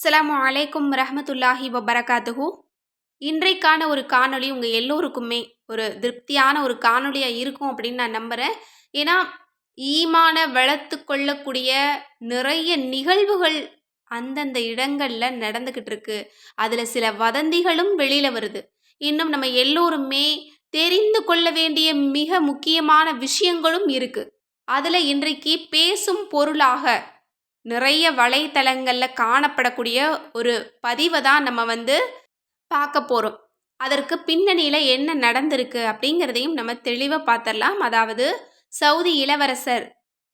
அஸ்ஸலாமு அலைக்கும் ரஹமத்துல்லாஹி வபரகாத்துஹு. இன்றைக்கான ஒரு காணொளி உங்கள் எல்லோருக்குமே ஒரு திருப்தியான ஒரு காணொளியாக இருக்கும் அப்படின்னு நான் நம்புகிறேன் ஏன்னா ஈமான வளர்த்து கொள்ளக்கூடிய நிறைய நிகழ்வுகள் அந்தந்த இடங்களில் நடந்துக்கிட்டு இருக்கு. அதில் சில வதந்திகளும் வெளியில் வருது. இன்னும் நம்ம எல்லோருமே தெரிந்து கொள்ள வேண்டிய மிக முக்கியமான விஷயங்களும் இருக்குது அதில் இன்றைக்கு பேசும் பொருளாக நிறைய வலைத்தளங்களில் காணப்படக்கூடிய ஒரு பதிவை தான் நம்ம வந்து பார்க்க போகிறோம் அதற்கு பின்னணியில் என்ன நடந்திருக்கு அப்படிங்கிறதையும் நம்ம தெளிவாக பார்த்துடலாம். அதாவது சவுதி இளவரசர்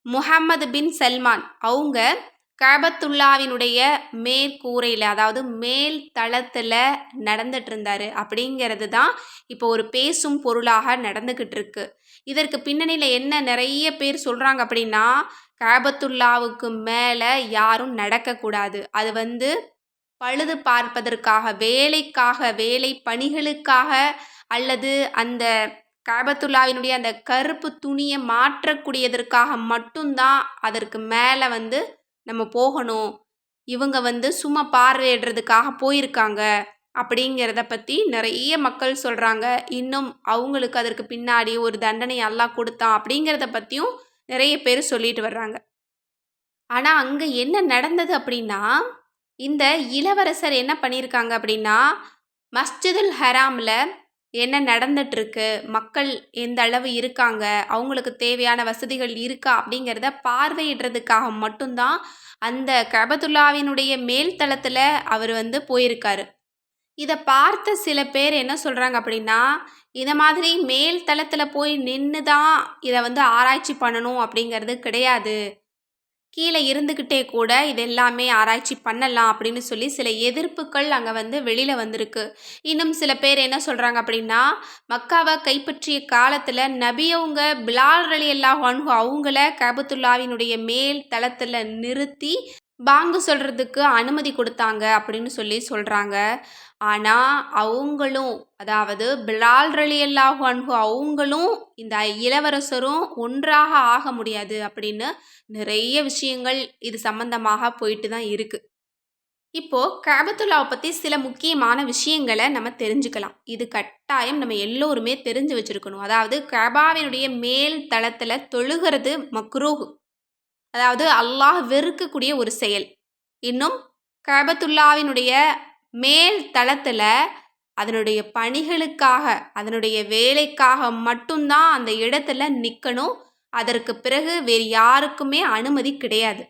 முஹம்மது பின் சல்மான் அவங்க கபத்துல்லாவினுடைய மேற்கூரையில் அதாவது மேல் தளத்தில் நடந்துட்டு அப்படிங்கிறது தான் இப்போ ஒரு பேசும் பொருளாக நடந்துக்கிட்டு இருக்கு. இதற்கு பின்னணியில் என்ன நிறைய பேர் சொல்கிறாங்க அப்படின்னா காபத்துல்லாவுக்கு மேலே யாரும் நடக்கக்கூடாது. அது வந்து பழுது பார்ப்பதற்காக வேலைக்காக வேலை பணிகளுக்காக அல்லது அந்த காபத்துல்லாவினுடைய அந்த கருப்பு துணியை மாற்றக்கூடியதற்காக மட்டும்தான் அதற்கு மேலே வந்து நம்ம போகணும். இவங்க வந்து சும்மா பார்வையிடுறதுக்காக போயிருக்காங்க அப்படிங்கிறத பற்றி நிறைய மக்கள் சொல்கிறாங்க இன்னும் அவங்களுக்கு அதற்கு பின்னாடி ஒரு தண்டனை எல்லாம் கொடுத்தான் அப்படிங்கிறத பற்றியும் நிறைய பேர் சொல்லிட்டு வர்றாங்க. ஆனால் அங்கே என்ன நடந்தது அப்படின்னா இந்த இளவரசர் என்ன பண்ணியிருக்காங்க அப்படின்னா மஸ்ஜிதுல் ஹராமில் என்ன நடந்துட்டுருக்கு மக்கள் எந்த அளவு இருக்காங்க அவங்களுக்கு தேவையான வசதிகள் இருக்கா அப்படிங்கிறத பார்வையிடுறதுக்காக மட்டும்தான் அந்த கபதுல்லாவினுடைய மேல் தளத்தில் அவர் வந்து போயிருக்காரு. இதை பார்த்த சில பேர் என்ன சொல்கிறாங்க அப்படின்னா இதை மாதிரி மேல் தளத்தில் போய் நின்று தான் இதை வந்து ஆராய்ச்சி பண்ணணும் அப்படிங்கிறது கிடையாது. கீழே இருந்துக்கிட்டே கூட இது எல்லாமே ஆராய்ச்சி பண்ணலாம் அப்படின்னு சொல்லி சில எதிர்ப்புகள் அங்கே வந்து வெளியில் வந்திருக்கு. இன்னும் சில பேர் என்ன சொல்கிறாங்க அப்படின்னா மக்காவை கைப்பற்றிய காலத்தில் நபியவங்க பிலால் ரலி அல்லாஹ் அவங்கள கபத்துல்லாவினுடைய மேல் தளத்தில் நிறுத்தி பாங்கு சொல்கிறதுக்கு அனுமதி கொடுத்தாங்க அப்படின்னு சொல்லி சொல்கிறாங்க ஆனால் அவங்களும் அதாவது பிலால் ரலி அல்லாஹு அவங்களும் இந்த இளவரசரும் ஒன்றாக ஆக முடியாது அப்படின்னு நிறைய விஷயங்கள் இது சம்பந்தமாக போயிட்டு தான் இருக்குது இப்போது கபத்துல்லாவை பற்றி சில முக்கியமான விஷயங்களை நம்ம தெரிஞ்சுக்கலாம். இது கட்டாயம் நம்ம எல்லோருமே தெரிஞ்சு வச்சுருக்கணும். அதாவது கபாவினுடைய மேல் தளத்தில் தொழுகிறது மக்ரூஹ். அதாவது அல்லாஹ் வெறுக்கக்கூடிய ஒரு செயல். இன்னும் கபத்துல்லாவினுடைய மேல் தளத்தில் அதனுடைய பணிகளுக்காக அதனுடைய வேலைக்காக மட்டும்தான் அந்த இடத்துல நிற்கணும் அதற்கு பிறகு வேறு யாருக்குமே அனுமதி கிடையாது.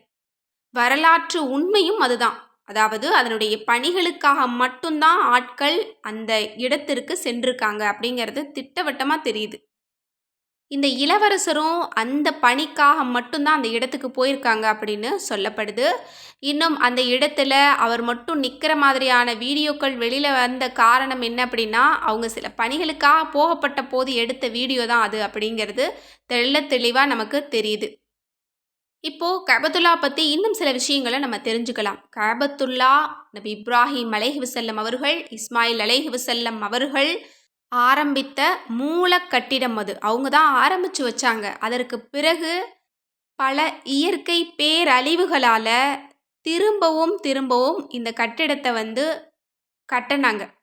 வரலாற்று உண்மையும் அதுதான். அதாவது அதனுடைய பணிகளுக்காக மட்டும்தான் ஆட்கள் அந்த இடத்திற்கு சென்றிருக்காங்க அப்படிங்கிறது திட்டவட்டமாக தெரியுது. இந்த இளவரசரும் அந்த பணிக்காக மட்டும்தான் அந்த இடத்துக்கு போயிருக்காங்க அப்படின்னு சொல்லப்படுது. இன்னும் அந்த இடத்துல அவர் மட்டும் நிற்கிற மாதிரியான வீடியோக்கள் வெளியில் வந்த காரணம் என்ன அப்படின்னா அவங்க சில பணிகளுக்காக போகப்பட்ட போது எடுத்த வீடியோ தான் அது அப்படிங்கிறது தெள்ள தெளிவாக நமக்கு தெரியுது. இப்போது கபத்துல்லா பற்றி இன்னும் சில விஷயங்களை நம்ம தெரிஞ்சுக்கலாம். கபத்துல்லா நபி இப்ராஹிம் அலேஹி வசல்லம் அவர்கள் இஸ்மாயில் அலேஹி வசல்லம் அவர்கள் ஆரம்பித்த மூல கட்டிடம் அது. அவங்க தான் ஆரம்பித்து வச்சாங்க. அதற்கு பிறகு பல இயற்கை பேரழிவுகளால் திரும்பவும் திரும்பவும் இந்த கட்டிடத்தை வந்து கட்டினாங்க.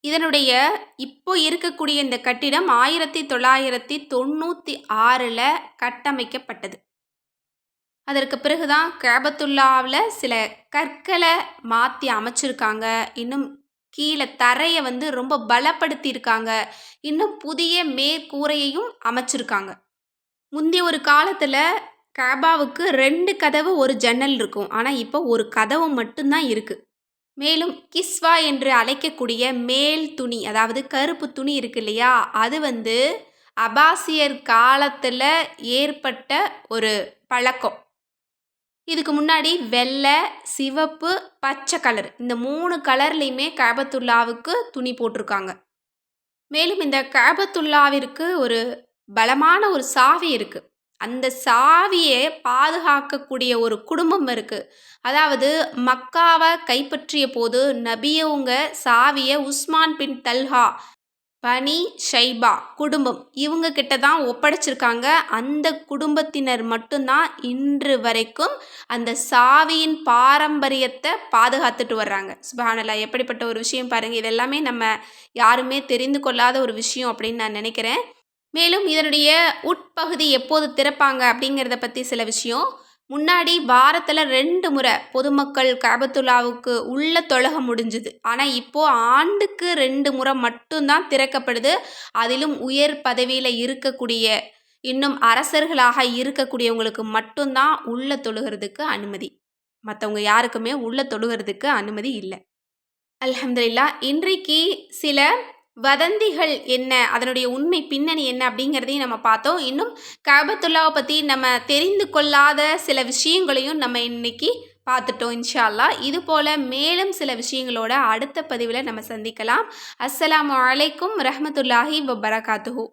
இதனுடைய இப்போ இருக்கக்கூடிய இந்த கட்டிடம் ஆயிரத்தி தொள்ளாயிரத்தி தொண்ணூற்றி ஆறில் கட்டமைக்கப்பட்டது. அதற்கு பிறகுதான் கேபத்துல்லாவில் சில கற்களை மாற்றி அமைச்சிருக்காங்க. இன்னும் கீழே தரையை வந்து ரொம்ப பலப்படுத்தியிருக்காங்க. இன்னும் புதிய மேற்கூரையையும் அமைச்சிருக்காங்க. முந்தைய ஒரு காலத்தில் கேபாவுக்கு ரெண்டு கதவு ஒரு ஜன்னல் இருக்கும். ஆனால் இப்போ ஒரு கதவு மட்டும்தான் இருக்குது மேலும் கிஸ்வா என்று அழைக்கக்கூடிய மேல் துணி அதாவது கருப்பு துணி இருக்கு இல்லையா? அது வந்து அபாசியர் காலத்தில் ஏற்பட்ட ஒரு பழக்கம். இதுக்கு முன்னாடி வெள்ளை சிவப்பு பச்சை கலர் இந்த மூணு கலர்லேயுமே கேபத்துல்லாவுக்கு துணி போட்டிருக்காங்க. மேலும் இந்த கேபத்துல்லாவிற்கு ஒரு பலமான ஒரு சாவி இருக்குது அந்த சாவியை பாதுகாக்கக்கூடிய ஒரு குடும்பம் இருக்குது அதாவது மக்காவை கைப்பற்றிய போது நபியவங்க சாவியை உஸ்மான் பின் தல்ஹா பனி ஷைபா குடும்பம். இவங்க கிட்ட தான் ஒப்படைச்சிருக்காங்க. அந்த குடும்பத்தினர் மட்டும்தான் இன்று வரைக்கும் அந்த சாவியின் பாரம்பரியத்தை பாதுகாத்துட்டு வர்றாங்க. சுபஹானல்லா எப்படிப்பட்ட ஒரு விஷயம் பாருங்கள் இதெல்லாமே நம்ம யாருமே தெரிந்து கொள்ளாத ஒரு விஷயம் அப்படின்னு நான் நினைக்கிறேன். மேலும் இதனுடைய உட்பகுதி எப்போது திறப்பாங்க அப்படிங்கிறத பற்றி சில விஷயம். முன்னாடி வாரத்தில் ரெண்டு முறை பொதுமக்கள் கபத்துல்லாவுக்கு உள்ள தொழக முடிஞ்சுது. ஆனால் இப்போது ஆண்டுக்கு ரெண்டு முறை மட்டும்தான் திறக்கப்படுது. அதிலும் உயர் பதவியில் இருக்கக்கூடிய இன்னும் அரசர்களாக இருக்கக்கூடியவங்களுக்கு மட்டும்தான் உள்ள தொழுகிறதுக்கு அனுமதி. மற்றவங்க யாருக்குமே உள்ள தொழுகிறதுக்கு அனுமதி இல்லை. அலமதுல்லா இன்றைக்கு சில வதந்திகள் என்ன? அதனுடைய உண்மை பின்னணி என்ன? அப்படிங்கிறதையும் நம்ம பார்த்தோம். இன்னும் கபத்துல்லாவை பற்றி நம்ம தெரிந்து கொள்ளாத சில விஷயங்களையும் நம்ம இன்னைக்கு பார்த்துட்டோம் இன்ஷா அல்லாஹ் இது போல் மேலும் சில விஷயங்களோட அடுத்த பதிவில் நம்ம சந்திக்கலாம். அஸ்லாம் அலைக்கும் ரஹமத்துல்லாஹி வபரகாத்துஹூ.